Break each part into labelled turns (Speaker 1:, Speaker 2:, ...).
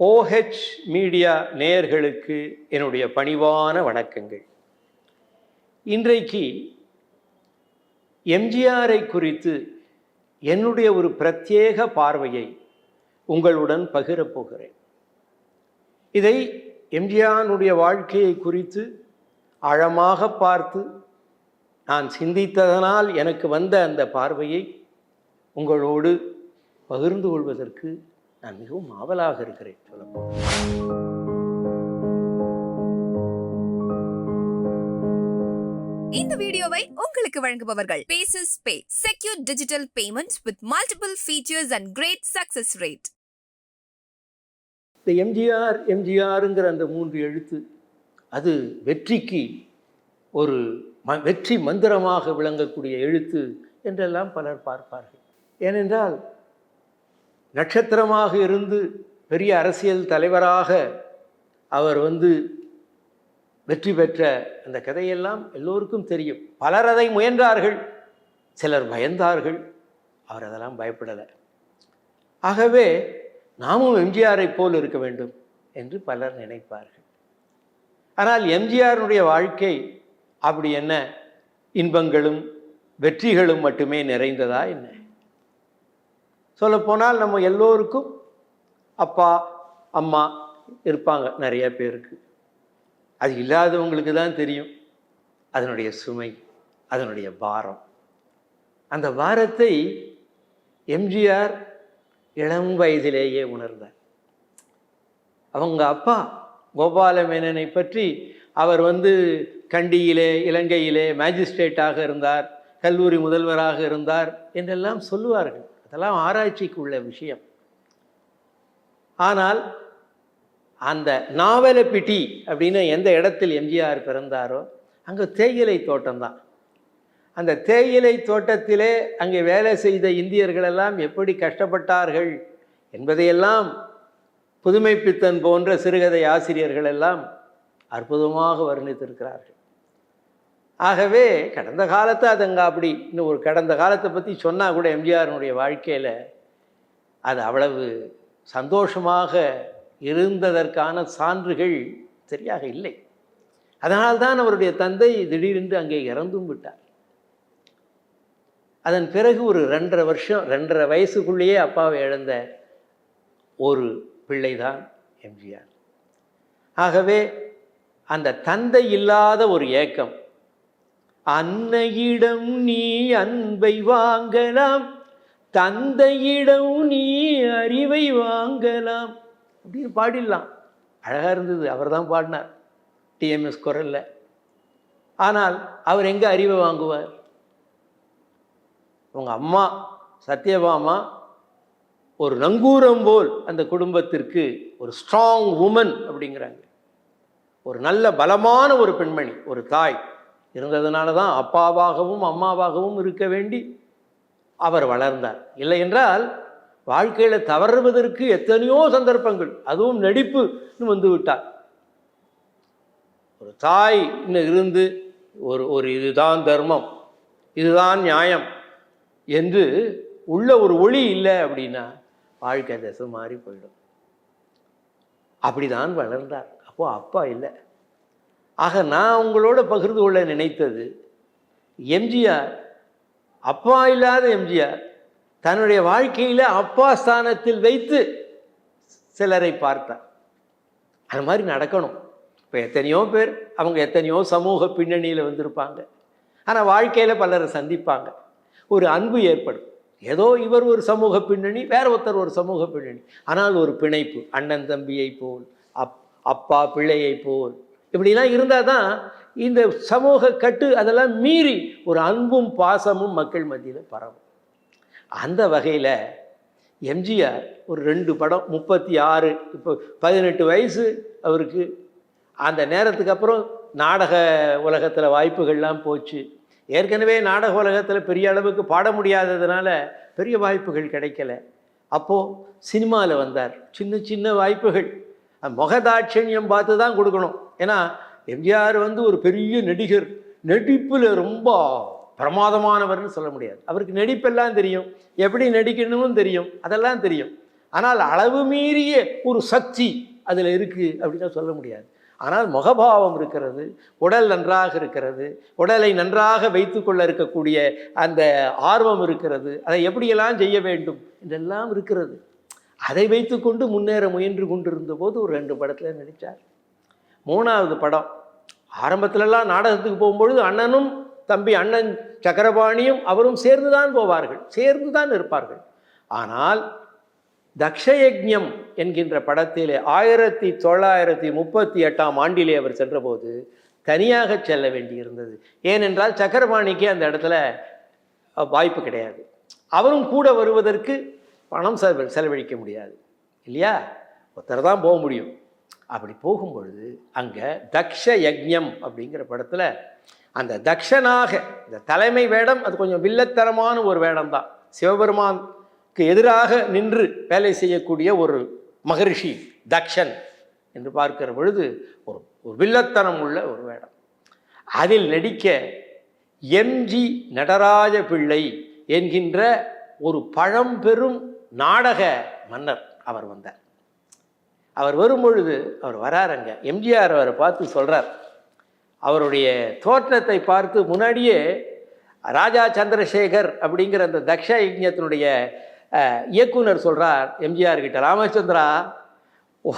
Speaker 1: OH media நேயர்களுக்கு என்னுடைய பணிவான வணக்கங்கள். இன்றைக்கு எம்ஜிஆரை குறித்து என்னுடைய ஒரு பிரத்யேக பார்வையை உங்களுடன் பகிரப்போகிறேன் இதை எம்ஜிஆருடைய வாழ்க்கையை குறித்து ஆழமாக பார்த்து நான் சிந்தித்ததனால் எனக்கு வந்த அந்த பார்வையை உங்களோடு பகிர்ந்து கொள்வதற்கு நான் மிகவும் ஆவலாக இருக்கிறேன் சொல்லப்போனால்.
Speaker 2: இந்த வீடியோவை உங்களுக்கு வழங்குபவர்கள் bases pay secure digital payments with multiple features and great success rate
Speaker 1: இந்த எம்ஜிஆர் எம்ஜிஆருங்கிற அந்த மூன்று எழுத்து அது வெற்றிக்கு ஒரு ம வெற்றி மந்திரமாக விளங்கக்கூடிய எழுத்து என்றெல்லாம் பலர் பார்ப்பார்கள். ஏனென்றால் நட்சத்திரமாக இருந்து பெரிய அரசியல் தலைவராக அவர் வந்து வெற்றி பெற்ற அந்த கதையெல்லாம் எல்லோருக்கும் தெரியும். பலர் அதை முயன்றார்கள் சிலர் பயந்தார்கள் அவர் அதெல்லாம் பயப்படலை. ஆகவே நாமும் எம்ஜிஆரை போல் இருக்க வேண்டும் என்று பலர் நினைப்பார்கள். ஆனால் எம்ஜிஆருடைய வாழ்க்கை அப்படி என்ன? இன்பங்களும் வெற்றிகளும் மட்டுமே நிறைந்ததா என்ன? சொல்லப்போனால் நம்ம எல்லோருக்கும் அப்பா அம்மா இருப்பாங்க நிறைய பேருக்கு. அது இல்லாதவங்களுக்கு தான் தெரியும். அதனுடைய சுமை அதனுடைய பாரம். அந்த பாரத்தை எம்ஜிஆர் இளம் வயதிலேயே உணர்ந்தார். அவங்க அப்பா கோபால மேனனை பற்றி அவர் வந்து கண்டியிலே இலங்கையிலே மேஜிஸ்ட்ரேட்டாக இருந்தார் கல்லூரி முதல்வராக இருந்தார் என்றெல்லாம் சொல்லுவார்கள். அதெல்லாம் ஆராய்ச்சிக்கு உள்ள விஷயம். ஆனால் அந்த நாவலப்பிட்டி அப்படின்னு எந்த இடத்தில் எம்ஜிஆர் பிறந்தாரோ அங்கே தேயிலை தோட்டம்தான் அந்த தேயிலை தோட்டத்திலே அங்கே வேலை செய்த இந்தியர்களெல்லாம் எப்படி கஷ்டப்பட்டார்கள் என்பதையெல்லாம் புதுமைப்பித்தன் போன்ற சிறுகதை ஆசிரியர்கள் எல்லாம் அற்புதமாக வர்ணித்திருக்கிறார்கள். ஆகவே கடந்த காலத்தை அது அங்கே அப்படி இன்னும் ஒரு கடந்த காலத்தை பற்றி சொன்னால் கூட எம்ஜிஆருனுடைய வாழ்க்கையில் அது அவ்வளவு சந்தோஷமாக இருந்ததற்கான சான்றுகள் சரியாக இல்லை. அதனால்தான் அவருடைய தந்தை திடீரென்று அங்கே இறந்தும் விட்டார். அதன் பிறகு ஒரு ரெண்டரை வருஷம் ரெண்டரை வயசுக்குள்ளேயே அப்பாவை இழந்த ஒரு பிள்ளை தான் எம்ஜிஆர். ஆகவே அந்த தந்தை இல்லாத ஒரு ஏக்கம் அன்னையிடம் நீ அன்பை வாங்கலாம் தந்தையிடம் நீ அறிவை வாங்கலாம். அப்படின்னு பாடிடலாம். அழகாக இருந்தது. அவர் தான் பாடினார். டிஎம்எஸ் குரலில். ஆனால் அவர் எங்கே அறிவை வாங்குவார்? உங்கள் அம்மா சத்யபாமா ஒரு நங்கூரம் போல் அந்த குடும்பத்திற்கு ஒரு ஸ்ட்ராங் உமன் அப்படிங்கிறாங்க. ஒரு நல்ல பலமான ஒரு பெண்மணி ஒரு தாய். இருந்ததுனால தான் அப்பாவாகவும் அம்மாவாகவும் இருக்க வேண்டி அவர் வளர்ந்தார். இல்லை என்றால் வாழ்க்கையில் தவறுவதற்கு எத்தனையோ சந்தர்ப்பங்கள் அதுவும் நடிப்புன்னு வந்து விட்டார். ஒரு தாய் இன்னும் இருந்து ஒரு ஒரு இதுதான் தர்மம் இதுதான் நியாயம் என்று உள்ள ஒரு ஒளி இல்லை அப்படின்னா வாழ்க்கை திசை மாறி போயிடும். அப்படிதான் வளர்ந்தார். அப்போ அப்பா இல்லை. ஆக நான் உங்களோட பகிர்ந்து கொள்ள நினைத்தது எம்ஜிஆர் அப்பா இல்லாத எம்ஜிஆர் தன்னுடைய வாழ்க்கையில் அப்பா ஸ்தானத்தில் வைத்து சிலரை பார்த்தார். அது மாதிரி நடக்கணும். இப்போ எத்தனையோ பேர் அவங்க எத்தனையோ சமூக பின்னணியில் வந்திருப்பாங்க. ஆனால் வாழ்க்கையில் பலரை சந்திப்பாங்க. ஒரு அன்பு ஏற்படும். ஏதோ இவர் ஒரு சமூக பின்னணி வேற ஒருத்தர் ஒரு சமூக பின்னணி. ஆனால் ஒரு பிணைப்பு அண்ணன் தம்பியை போல் அப் அப்பா பிள்ளையை போல் இப்படிலாம் இருந்தால் தான் இந்த சமூக கட்டு அதெல்லாம் மீறி ஒரு அன்பும் பாசமும் மக்கள் மத்தியில் பரவும். அந்த வகையில் எம்ஜிஆர் ஒரு ரெண்டு படம் முப்பத்தி ஆறு இப்போ பதினெட்டு வயசு அவருக்கு. அந்த நேரத்துக்கு அப்புறம் நாடக உலகத்தில் வாய்ப்புகள்லாம் போச்சு. ஏற்கனவே நாடக உலகத்தில் பெரிய அளவுக்கு பாட முடியாததுனால பெரிய வாய்ப்புகள் கிடைக்கல. அப்போது சினிமாவில் வந்தார். சின்ன சின்ன வாய்ப்புகள். முகதாட்சண்யம் பார்த்து தான் கொடுக்கணும். ஏன்னா எம்ஜிஆர் வந்து ஒரு பெரிய நடிகர். நடிப்பில் ரொம்ப பிரமாதமானவர்னு சொல்ல முடியாது. அவருக்கு நடிப்பெல்லாம் தெரியும். எப்படி நடிக்கணும்னு தெரியும். அதெல்லாம் தெரியும். ஆனால் அளவு மீறிய ஒரு சக்தி அதில் இருக்குது அப்படின்னா சொல்ல முடியாது. ஆனால் முகபாவம் இருக்கிறது உடல் நன்றாக இருக்கிறது உடலை நன்றாக வைத்துக்கொள்ள இருக்கக்கூடிய அந்த ஆர்வம் இருக்கிறது அதை எப்படியெல்லாம் செய்ய வேண்டும் இதெல்லாம் இருக்கிறது. அதை வைத்துக்கொண்டு முன்னேற முயன்று கொண்டிருந்த போது ஒரு ரெண்டு படத்தில் நடித்தார் மூணாவது படம். ஆரம்பத்திலலாம் நாடகத்துக்கு போகும்பொழுது அண்ணனும் தம்பி அண்ணன் சக்கரபாணியும் அவரும் சேர்ந்து தான் போவார்கள். சேர்ந்து தான் இருப்பார்கள். ஆனால் தக்ஷயஜம் என்கின்ற படத்திலே ஆயிரத்தி தொள்ளாயிரத்தி முப்பத்தி எட்டாம் ஆண்டிலே அவர் சென்றபோது தனியாக செல்ல வேண்டியிருந்தது. ஏனென்றால் சக்கரபாணிக்கு அந்த இடத்துல வாய்ப்பு கிடையாது. அவரும் கூட வருவதற்கு பணம் செலவழிக்க முடியாது. இல்லையா? ஒருத்தர் தான் போக முடியும். அப்படி போகும்பொழுது அங்கே தக்ஷ யக்ஞம் அப்படிங்கிற படத்தில் அந்த தக்ஷனாக இந்த தலைமை வேடம் அது கொஞ்சம் வில்லத்தரமான ஒரு வேடம் தான் சிவபெருமானுக்கு எதிராக நின்று வேலை செய்யக்கூடிய ஒரு மகரிஷி தக்ஷன் என்று பார்க்கிற பொழுது ஒரு ஒரு வில்லத்தனம் உள்ள ஒரு வேடம். அதில் நடிக்க எம்ஜி நடராஜ பிள்ளை என்கின்ற ஒரு பழம்பெரும் நாடக மன்னர் அவர் வந்தார். அவர் வரும்பொழுது அவர் வராருங்க. எம்ஜிஆர் அவரை பார்த்து சொல்கிறார் அவருடைய தோற்றத்தை பார்த்து முன்னாடியே ராஜா சந்திரசேகர் அப்படிங்கிற அந்த தக்ஷ யஜ்ஞத்தினுடைய இயக்குனர் சொல்கிறார் எம்ஜிஆர் கிட்ட ராமச்சந்திரா ஓ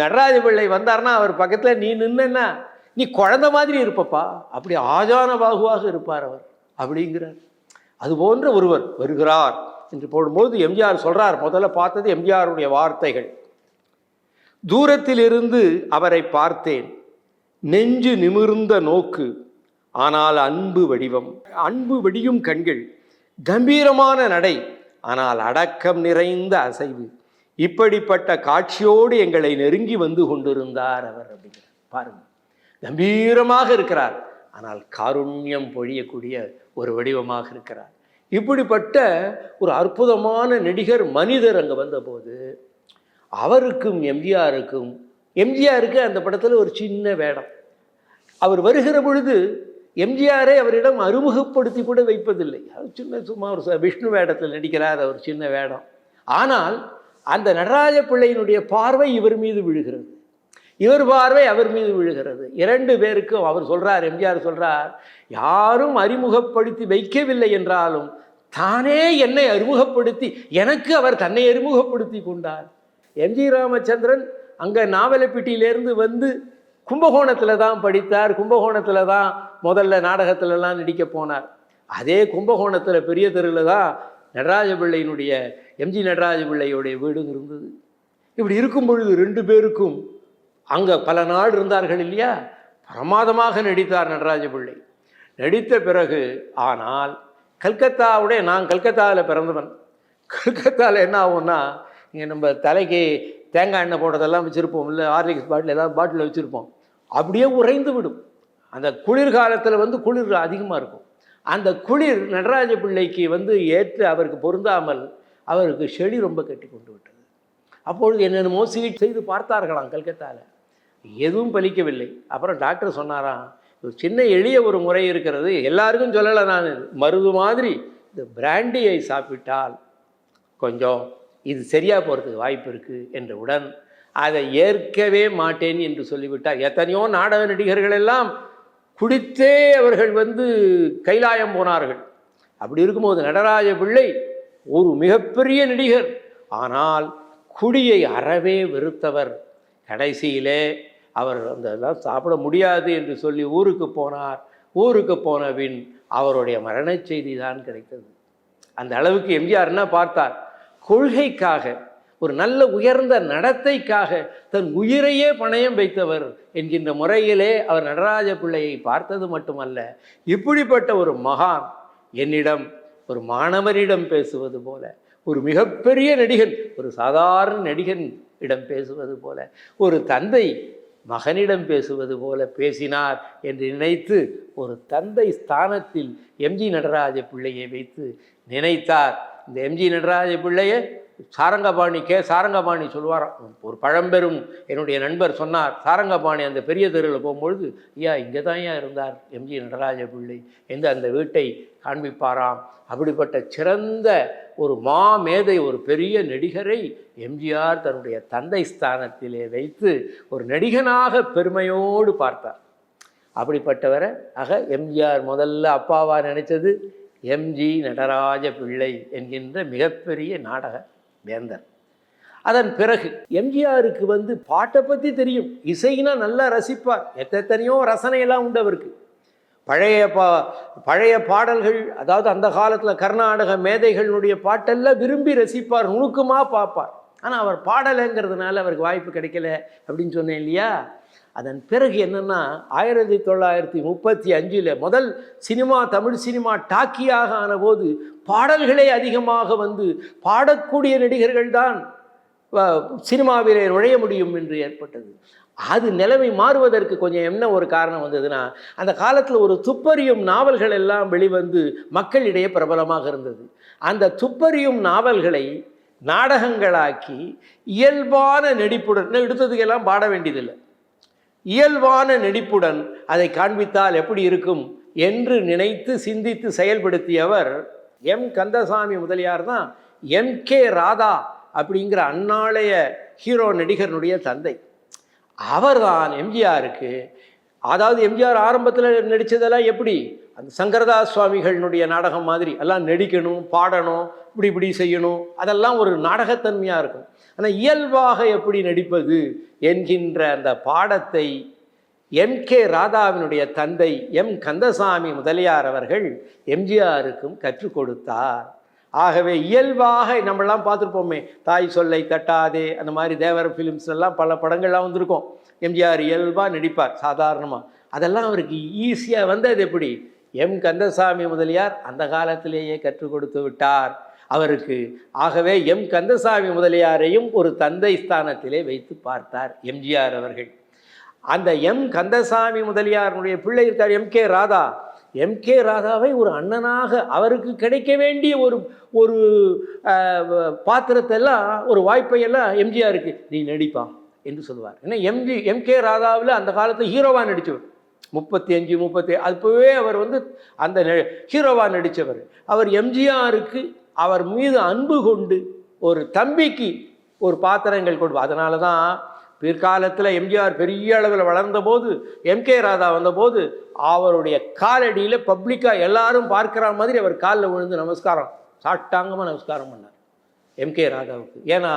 Speaker 1: நடராஜ பிள்ளை வந்தார்னா அவர் பக்கத்தில் நீ நின்னா நீ குழந்தை மாதிரி இருப்பப்பா அப்படி ஆஜான பாகுவாக இருப்பார் அவர் அப்படிங்கிறார். அது போன்ற ஒருவர் வருகிறார் என்று போடும்போது எம்ஜிஆர் சொல்கிறார் முதல்ல பார்த்தது எம்ஜிஆருடைய வார்த்தைகள். தூரத்திலிருந்து அவரை பார்த்தேன். நெஞ்சு நிமிர்ந்த நோக்கு ஆனால் அன்பு வடிவம். அன்பு வடியும் கண்கள் கம்பீரமான நடை ஆனால் அடக்கம் நிறைந்த அசைவு. இப்படிப்பட்ட காட்சியோடு எங்களை நெருங்கி வந்து கொண்டிருந்தார் அவர் அப்படிங்கிற. பாருங்கள் கம்பீரமாக இருக்கிறார் ஆனால் காருண்யம் பொழியக்கூடிய ஒரு வடிவமாக இருக்கிறார். இப்படிப்பட்ட ஒரு அற்புதமான நடிகர் மனிதர் அங்கே வந்தபோது அவருக்கும் எம்ஜிஆருக்கும் எம்ஜிஆருக்கு அந்த படத்தில் ஒரு சின்ன வேடம். அவர் வருகிற பொழுது எம்ஜிஆரை அவரிடம் அறிமுகப்படுத்தி கூட வைப்பதில்லை. அது சின்ன சும்மா ஒரு விஷ்ணு வேடத்தில் நடிக்கிறார் அவர் சின்ன வேடம். ஆனால் அந்த நடராஜ பிள்ளையினுடைய பார்வை இவர் மீது விழுகிறது. இவர் பார்வை அவர் மீது விழுகிறது. இரண்டு பேருக்கும் அவர் சொல்கிறார் எம்ஜிஆர் சொல்கிறார் யாரும் அறிமுகப்படுத்தி வைக்கவில்லை என்றாலும் தானே என்னை அறிமுகப்படுத்தி எனக்கு அவர் தன்னை அறிமுகப்படுத்தி கொண்டார். எம்ஜி ராமச்சந்திரன் அங்கே நாவலப்பிட்டியிலேருந்து வந்து கும்பகோணத்தில் தான் படித்தார். கும்பகோணத்தில் தான் முதல்ல நாடகத்திலலாம் நடிக்க போனார். அதே கும்பகோணத்தில் பெரிய தெருவில் தான் நடராஜ பிள்ளையினுடைய எம்ஜி நடராஜ பிள்ளையுடைய வீடும் இருந்தது. இப்படி இருக்கும் பொழுது ரெண்டு பேருக்கும் அங்கே பல நாள் இருந்தார்கள் இல்லையா? பிரமாதமாக நடித்தார் நடராஜ பிள்ளை நடித்த பிறகு ஆனால் கல்கத்தாவுடைய நான் கல்கத்தாவில் பிறந்தவன். கல்கத்தாவில் என்ன ஆகும்னா இங்கே நம்ம தலைக்கு தேங்காய் எண்ணெய் போடுறதெல்லாம் வச்சுருப்போம் இல்லை ஹார்லிக்ஸ் பாட்டில் ஏதாவது பாட்டில் வச்சுருப்போம். அப்படியே உறைந்து விடும். அந்த குளிர்காலத்தில் வந்து குளிர் அதிகமாக இருக்கும். அந்த குளிர் நடராஜ பிள்ளைக்கு வந்து ஏற்று அவருக்கு பொருந்தாமல் அவருக்கு செடி ரொம்ப கட்டி கொண்டு விட்டது. அப்பொழுது என்னென்னமோ சிகிச்சை செய்து பார்த்தார்களாம் கல்கத்தாவில் எதுவும் பலிக்கவில்லை. அப்புறம் டாக்டர் சொன்னாராம் ஒரு சின்ன எளிய ஒரு முறை இருக்கிறது. எல்லாருக்கும் சொல்லலை நான். மருது மாதிரி இந்த பிராண்டியை சாப்பிட்டால் கொஞ்சம் இது சரியாக போகிறதுக்கு வாய்ப்பு இருக்குது என்றவுடன் அதை ஏற்கவே மாட்டேன் என்று சொல்லிவிட்டார். எத்தனையோ நாடக நடிகர்கள் எல்லாம் குடித்தே அவர்கள் வந்து கைலாயம் போனார்கள். அப்படி இருக்கும்போது நடராஜ பிள்ளை ஒரு மிகப்பெரிய நடிகர். ஆனால் குடியை அறவே வெறுத்தவர். கடைசியிலே அவர் அந்த இதெல்லாம் சாப்பிட முடியாது என்று சொல்லி ஊருக்கு போனார். ஊருக்கு போன பின் அவருடைய மரணச் செய்தி தான் கிடைத்தது. அந்த அளவுக்கு எம்ஜிஆர் என்ன பார்த்தார்? கொள்கைக்காக ஒரு நல்ல உயர்ந்த நடத்தைக்காக தன் உயிரையே பணயம் வைத்தவர் என்கின்ற முறையிலே அவர் நடராஜ பிள்ளையை பார்த்தது மட்டுமல்ல இப்படிப்பட்ட ஒரு மகான் என்னிடம் ஒரு மாணவரிடம் பேசுவது போல ஒரு மிகப்பெரிய நடிகன் ஒரு சாதாரண நடிகன் இடம் பேசுவது போல ஒரு தந்தை மகனிடம் பேசுவது போல பேசினார் என்று நினைத்து ஒரு தந்தை ஸ்தானத்தில் எம்ஜி நடராஜ பிள்ளையை வைத்து நினைத்தார். இந்த எம்ஜி நடராஜ பிள்ளையை சாரங்கபாணி கே. சாரங்கபாணி சொல்லுவாராம் ஒரு பழம்பெரும் என்னுடைய நண்பர் சொன்னார் சாரங்கபாணி அந்த பெரிய தெருவில் போகும்பொழுது ஐயா இங்கே தான் ஐயா இருந்தார் எம்ஜி நடராஜ பிள்ளை என்று அந்த வீட்டை காண்பிப்பாராம். அப்படிப்பட்ட சிறந்த ஒரு மா மேதை ஒரு பெரிய நடிகரை எம்ஜிஆர் தன்னுடைய தந்தை ஸ்தானத்திலே வைத்து ஒரு நடிகனாக பெருமையோடு பார்த்தார். அப்படிப்பட்டவரை ஆக எம்ஜிஆர் முதல்ல அப்பாவாக நினைச்சது எம்ஜி நடராஜ பிள்ளை என்கின்ற மிகப்பெரிய நாடக வேந்தர் அதன் பிறகு எம்ஜிஆருக்கு வந்து பாட்டை பற்றி தெரியும். இசைனா நல்லா ரசிப்பார் எத்தனையோ ரசனையெல்லாம் உண்டு அவருக்கு. பழைய பா பழைய பாடல்கள் அதாவது அந்த காலத்தில் கர்நாடக மேதைகளுடைய பாட்டெல்லாம் விரும்பி ரசிப்பார் நுணுக்கமாக பார்ப்பார். ஆனால் அவர் பாடலைங்கிறதுனால அவருக்கு வாய்ப்பு கிடைக்கல அப்படின்னு சொன்னேன் இல்லையா? அதன் பிறகு என்னென்னா ஆயிரத்தி தொள்ளாயிரத்தி முப்பத்தி அஞ்சில் முதல் சினிமா தமிழ் சினிமா டாக்கியாக ஆனபோது பாடல்களே அதிகமாக வந்து பாடக்கூடிய நடிகர்கள் தான் சினிமாவிலே நுழைய முடியும் என்று ஏற்பட்டது. அது நிலைமை மாறுவதற்கு கொஞ்சம் என்ன ஒரு காரணம் வந்ததுன்னா அந்த காலத்தில் ஒரு துப்பறியும் நாவல்கள் எல்லாம் வெளிவந்து மக்களிடையே பிரபலமாக இருந்தது. அந்த துப்பறியும் நாவல்களை நாடகங்களாக்கி இயல்பான நடிப்புடன் எடுத்ததுக்கெல்லாம் பாட வேண்டியதில்லை. இயல்பான நடிப்புடன் அதை காண்பித்தால் எப்படி இருக்கும் என்று நினைத்து சிந்தித்து செயல்படுத்தியவர் எம். கந்தசாமி முதலியார் தான். எம். கே. ராதா அப்படிங்கிற அந்நாளைய ஹீரோ நடிகர்னுடைய தந்தை. அவர்தான் எம்ஜிஆருக்கு. அதாவது எம்ஜிஆர் ஆரம்பத்தில் நடித்ததெல்லாம் எப்படி? அந்த சங்கரதாஸ் சுவாமிகளினுடைய நாடகம் மாதிரி. எல்லாம் நடிக்கணும் பாடணும் இப்படி இப்படி செய்யணும். அதெல்லாம் ஒரு நாடகத்தன்மையாக இருக்கும். ஆனால் இயல்பாக எப்படி நடிப்பது? என்கின்ற அந்த பாடத்தை எம் கே ராதாவினுடைய தந்தை எம் கந்தசாமி முதலியார் அவர்கள் எம்ஜிஆருக்கும் கற்றுக் கொடுத்தார். ஆகவே இயல்பாக நம்மளாம் பார்த்துருப்போமே தாய் சொல்லை தட்டாதே அந்த மாதிரி தேவர ஃபிலிம்ஸ்லாம் பல படங்கள்லாம் வந்திருக்கும். எம்ஜிஆர் இயல்பாக நடிப்பார் சாதாரணமாக அதெல்லாம் அவருக்கு ஈஸியாக வந்தது எப்படி? எம் கந்தசாமி முதலியார் அந்த காலத்திலேயே கற்றுக் கொடுத்து விட்டார். அவருக்கு ஆகவே எம். கந்தசாமி முதலியாரையும் ஒரு தந்தை ஸ்தானத்திலே வைத்து பார்த்தார். எம்ஜிஆர் அவர்கள். அந்த எம். கந்தசாமி முதலியாருடைய பிள்ளை இருக்கார் M. K. Radha. M. K. ராதாவை ஒரு அண்ணனாக அவருக்கு கிடைக்க வேண்டிய ஒரு ஒரு பாத்திரத்தெல்லாம் ஒரு வாய்ப்பையெல்லாம் எம்ஜிஆருக்கு நீ நடிப்பா என்று சொல்லுவார். ஏன்னா எம்ஜி எம். கே. ராதாவில் அந்த காலத்தில் ஹீரோவாக நடித்தவர் முப்பத்தி அஞ்சு முப்பத்தி அப்போவே அவர் வந்து அந்த ஹீரோவாக நடித்தவர் அவர் எம்ஜிஆருக்கு அவர் மீது அன்பு கொண்டு ஒரு தம்பிக்கு ஒரு பாத்திரங்கள் கொண்டு அதனால தான் பிற்காலத்தில் எம்ஜிஆர் பெரிய அளவில் வளர்ந்தபோது எம்கே ராதா வந்தபோது அவருடைய காலடியில் பப்ளிக்காக எல்லாரும் பார்க்குற மாதிரி அவர் காலில் விழுந்து நமஸ்காரம் சாட்டாங்கமாக நமஸ்காரம் பண்ணார் எம்கே ராதாவுக்கு. ஏன்னா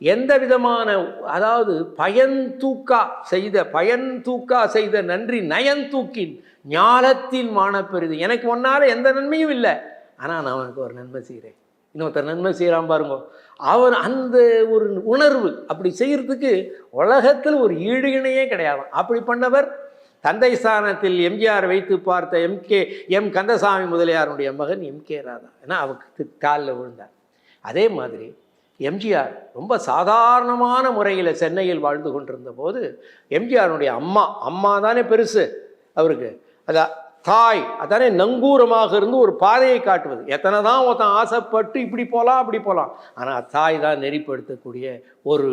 Speaker 1: எந்த விதமான அதாவது பயன் தூக்கா செய்த பயன் தூக்கா செய்த நன்றி நயன் தூக்கின் ஞானத்தின் மானப்பெரிது எனக்கு ஒன்னால் எந்த நன்மையும் இல்லை. ஆனால் நான் அவனுக்கு ஒரு நன்மை செய்கிறேன் இன்னொருத்தர் நன்மை செய்கிறான் பாருங்க. அவர் அந்த ஒரு உணர்வு அப்படி செய்கிறதுக்கு உலகத்தில் ஒரு ஈடு இணையே கிடையாது. அப்படி பண்ணவர் தந்தை ஸ்தானத்தில் எம்ஜிஆர் வைத்து பார்த்த எம்கே எம் கந்தசாமி முதலியாருடைய மகன் எம் கே ராதா. ஏன்னா அவருக்கு காலில் விழுந்தார். அதே மாதிரி எம்ஜிஆர் ரொம்ப சாதாரணமான முறையில் சென்னையில் வாழ்ந்து கொண்டிருந்த போது எம்ஜிஆருடைய அம்மா அம்மா தானே பெருசு அவருக்கு. அதான் தாய் அதானே நங்கூரமாக இருந்து ஒரு பாதையை காட்டுவது. எத்தனை தான் ஒருத்தன் ஆசைப்பட்டு இப்படி போகலாம் அப்படி போகலாம் ஆனால் தாய் தான் நெறிப்படுத்தக்கூடிய ஒரு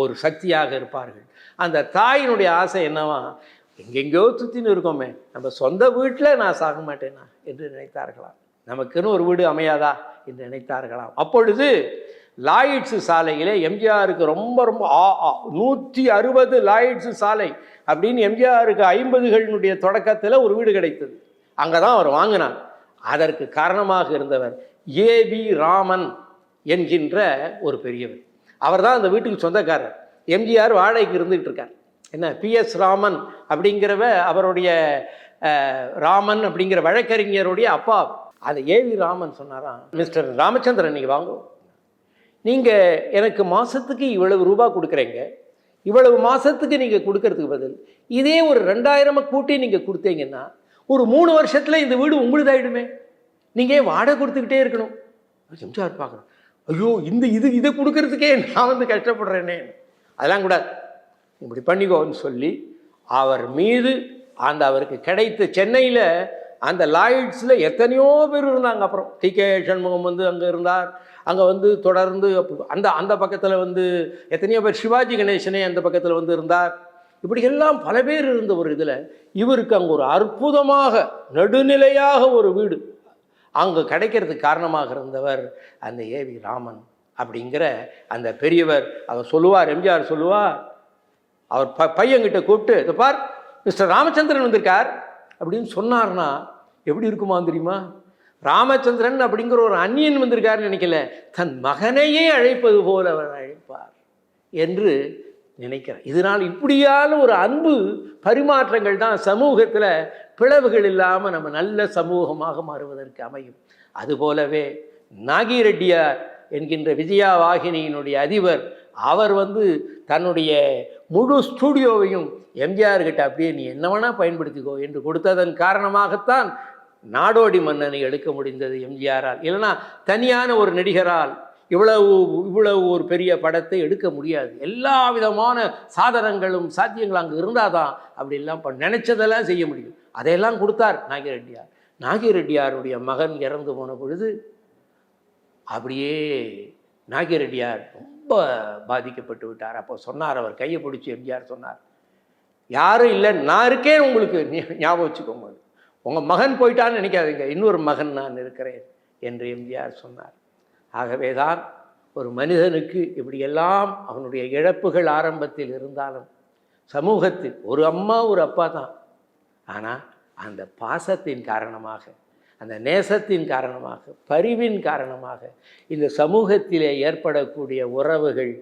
Speaker 1: ஒரு சக்தியாக இருப்பார்கள். அந்த தாயினுடைய ஆசை என்னவா? எங்கெங்கேயோ சுற்றின்னு இருக்கோமே. நம்ம சொந்த வீட்டில் நான் சாக மாட்டேனா? என்று நினைத்தார்களாம். நமக்குன்னு ஒரு வீடு அமையாதா? என்று நினைத்தார்களாம். அப்பொழுது லாயிட்ஸு சாலையிலே எம்ஜிஆருக்கு ரொம்ப ரொம்ப நூற்றி அறுபது லாயிட்ஸு சாலை அப்படின்னு எம்ஜிஆருக்கு ஐம்பதுகளினுடைய தொடக்கத்தில் ஒரு வீடு கிடைத்தது. அங்கே தான் அவர் வாங்கினார். அதற்கு காரணமாக இருந்தவர் ஏ பி ராமன் என்கின்ற ஒரு பெரியவர். அவர் தான் அந்த வீட்டுக்கு சொந்தக்காரர். எம்ஜிஆர் வாடகைக்கு இருந்துகிட்டு இருக்கார் என்ன? பி எஸ் ராமன் அப்படிங்கிறவ அவருடைய ராமன் அப்படிங்கிற வழக்கறிஞருடைய அப்பா. அதை ஏ வி ராமன் சொன்னாராம் மிஸ்டர் ராமச்சந்திரன் நீங்கள் வாங்கும் நீங்கள் எனக்கு மாதத்துக்கு இவ்வளவு ரூபா கொடுக்குறீங்க. இவ்வளவு மாதத்துக்கு நீங்கள் கொடுக்கறதுக்கு பதில். இதே ஒரு ரெண்டாயிரமாக கூட்டி நீங்கள் கொடுத்தீங்கன்னா ஒரு மூணு வருஷத்தில் இந்த வீடு உங்களுதாயிடுமே நீங்கள் வாடகை கொடுத்துக்கிட்டே இருக்கணும்? எம்ஜிஆர் பார்க்குறோம் ஐயோ இந்த இது இதை கொடுக்கறதுக்கே நான் வந்து கஷ்டப்படுறேனே. அதெல்லாம் கூடாது. இப்படி பண்ணிக்கோன்னு சொல்லி அவர் மீது அந்த அவருக்கு கிடைத்த சென்னையில் அந்த லாய்ட்ஸில் எத்தனையோ பேர் இருந்தாங்க. அப்புறம் டி கே சண்முகம் வந்து அங்கே இருந்தார். அங்கே வந்து தொடர்ந்து அந்த அந்த பக்கத்தில் வந்து எத்தனையோ பேர் சிவாஜி கணேசனே அந்த பக்கத்தில் வந்து இருந்தார். இப்படி எல்லாம் பல பேர் இருந்த ஒரு இதில் இவருக்கு அங்கே ஒரு அற்புதமாக நடுநிலையாக ஒரு வீடு அங்கே கிடைக்கிறதுக்கு காரணமாக இருந்தவர் அந்த ஏவி ராமன் அப்படிங்கிற அந்த பெரியவர். அவர் சொல்லுவார் எம்ஜிஆர் சொல்லுவார் அவர் ப பையன்கிட்ட கூப்பிட்டு இதை பார் மிஸ்டர் ராமச்சந்திரன் வந்திருக்கார் அப்படின்னு சொன்னார்னா எப்படி இருக்குமா தெரியுமா? ராமச்சந்திரன் அப்படிங்கிற ஒரு அந்நியன் வந்திருக்காருன்னு நினைக்கல. தன் மகனையே அழைப்பது போல அவர் அழைப்பார் என்று நினைக்கிறேன் இதனால் இப்படியான ஒரு அன்பு பரிமாற்றங்கள் தான் சமூகத்தில் பிளவுகள் இல்லாமல் நம்ம நல்ல சமூகமாக மாறுவதற்கு அமையும். அதுபோலவே நாகிரெட்டியார் என்கின்ற விஜயா வாகினியினுடைய அதிபர் அவர் வந்து தன்னுடைய முழு ஸ்டூடியோவையும் எம்ஜிஆர் கிட்ட அப்படியே நீ என்ன வேணால் பயன்படுத்திக்கோ என்று கொடுத்ததன் காரணமாகத்தான் நாடோடி மன்னனை எடுக்க முடிந்தது எம்ஜிஆரால். இல்லைன்னா தனியான ஒரு நடிகரால் இவ்வளவு இவ்வளவு ஒரு பெரிய படத்தை எடுக்க முடியாது. எல்லா விதமான சாதனங்களும் சாத்தியங்களும் அங்கே இருந்தால் தான் அப்படிலாம் இப்போ நினச்சதெல்லாம் செய்ய முடியும். அதையெல்லாம் கொடுத்தார் நாகிரெட்டியார். நாகிரெட்டியாருடைய மகன் இறந்து போன பொழுது அப்படியே நாகிரெட்டியார் ரொம்ப பாதிக்கப்பட்டு விட்டார். அப்போ சொன்னார் அவர் கையை பிடிச்சி எம்ஜிஆர் சொன்னார் யாரும் இல்லை நான் இருக்கேன் உங்களுக்கு ஞாபகம் வச்சுக்கோங்க உங்கள் மகன் போயிட்டான்னு நினைக்காதீங்க. இன்னொரு மகன் நான் இருக்கிறேன் என்று எம்ஜிஆர் சொன்னார்? ஆகவே தான் ஒரு மனிதனுக்கு இப்படியெல்லாம் அவனுடைய இழப்புகள் ஆரம்பத்தில் இருந்தாலும் சமூகத்தில் ஒரு அம்மா ஒரு அப்பா தான். ஆனால் அந்த பாசத்தின் காரணமாக அந்த நேசத்தின் காரணமாக பரிவின் காரணமாக இந்த சமூகத்திலே ஏற்படக்கூடிய உறவுகள்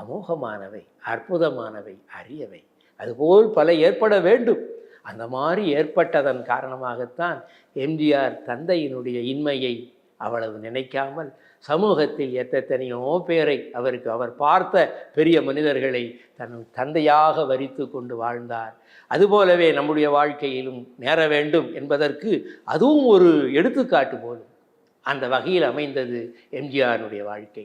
Speaker 1: அமோகமானவை அற்புதமானவை அரியவை. அதுபோல் பல ஏற்பட வேண்டும். அந்த மாதிரி ஏற்பட்டதன் காரணமாகத்தான் எம்ஜிஆர் தந்தையினுடைய இன்மையை அவ்வளவு நினைக்காமல் சமூகத்தில் எத்தனையோ பேரை அவருக்கு அவர் பார்த்த பெரிய மனிதர்களை தன் தந்தையாக வரித்து கொண்டு வாழ்ந்தார். அதுபோலவே நம்முடைய வாழ்க்கையிலும் நேர வேண்டும் என்பதற்கு அதுவும் ஒரு எடுத்துக்காட்டு போலும் அந்த வகையில் அமைந்தது எம்ஜிஆருடைய வாழ்க்கை.